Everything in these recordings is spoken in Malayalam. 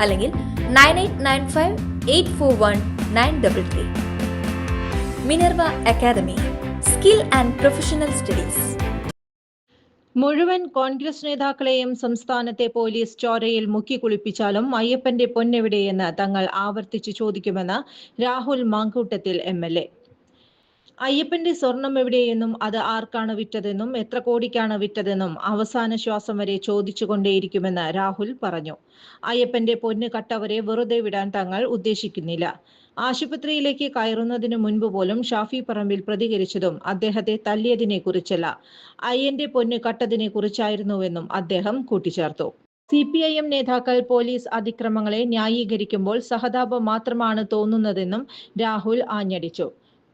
അല്ലെങ്കിൽ nine eight nine five eight four one nine double three. Minerva Academy skill and professional studies. മുഴുവൻ കോൺഗ്രസ് നേതാക്കളെയും സംസ്ഥാനത്തെ പോലീസ് ചോരയിൽ മുക്കിക്കുളിപ്പിച്ചാലും അയ്യപ്പന്റെ പൊന്നെവിടെയെന്ന് തങ്ങൾ ആവർത്തിച്ചു ചോദിക്കുമെന്ന് Rahul Mamkootathil M L A. അയ്യപ്പന്റെ സ്വർണം എവിടെയെന്നും അത് ആർക്കാണ് വിറ്റതെന്നും എത്ര കോടിക്കാണ് വിറ്റതെന്നും അവസാന ശ്വാസം വരെ ചോദിച്ചുകൊണ്ടേയിരിക്കുമെന്ന് രാഹുൽ പറഞ്ഞു. അയ്യപ്പന്റെ പൊന്ന് കട്ടവരെ വെറുതെ വിടാൻ തങ്ങൾ ഉദ്ദേശിക്കുന്നില്ല. ആശുപത്രിയിലേക്ക് കയറുന്നതിന് മുൻപ് പോലും ഷാഫി പറമ്പിൽ പ്രതികരിച്ചതും അദ്ദേഹത്തെ തല്ലിയതിനെ കുറിച്ചല്ല അയ്യന്റെ പൊന്ന് കട്ടതിനെ കുറിച്ചായിരുന്നുവെന്നും അദ്ദേഹം കൂട്ടിച്ചേർത്തു. സി പി ഐ എം നേതാക്കൾ പോലീസ് അതിക്രമങ്ങളെ ന്യായീകരിക്കുമ്പോൾ സഹതാപം മാത്രമാണ് തോന്നുന്നതെന്നും രാഹുൽ ആഞ്ഞടിച്ചു.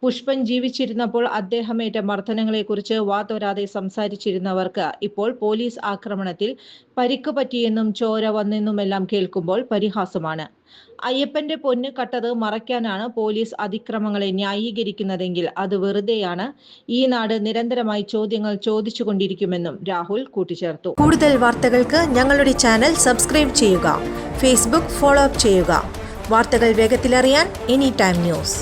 പുഷ്പൻ ജീവിച്ചിരുന്നപ്പോൾ അദ്ദേഹമേറ്റ മർദ്ദനങ്ങളെക്കുറിച്ച് വാതോരാതെ സംസാരിച്ചിരുന്നവർക്ക് ഇപ്പോൾ പോലീസ് ആക്രമണത്തിൽ പരിക്ക് പറ്റിയെന്നും ചോര വന്നെന്നുമെല്ലാം കേൾക്കുമ്പോൾ പരിഹാസമാണ്. അയ്യപ്പന്റെ പൊന്ന് കട്ടത് മറയ്ക്കാനാണ് പോലീസ് അതിക്രമങ്ങളെ ന്യായീകരിക്കുന്നതെങ്കിൽ അത് വെറുതെയാണ്. ഈ നാട് നിരന്തരമായി ചോദ്യങ്ങൾ ചോദിച്ചുകൊണ്ടിരിക്കുമെന്നും രാഹുൽ കൂട്ടിച്ചേർത്തു. കൂടുതൽ വാർത്തകൾക്ക് ഞങ്ങളുടെ ചാനൽ സബ്സ്ക്രൈബ് ചെയ്യുക ഫേസ്ബുക്ക് ഫോളോ അപ്പ് ചെയ്യുക. വാർത്തകൾ വേഗത്തിലറിയാൻ എനി ടൈം ന്യൂസ്.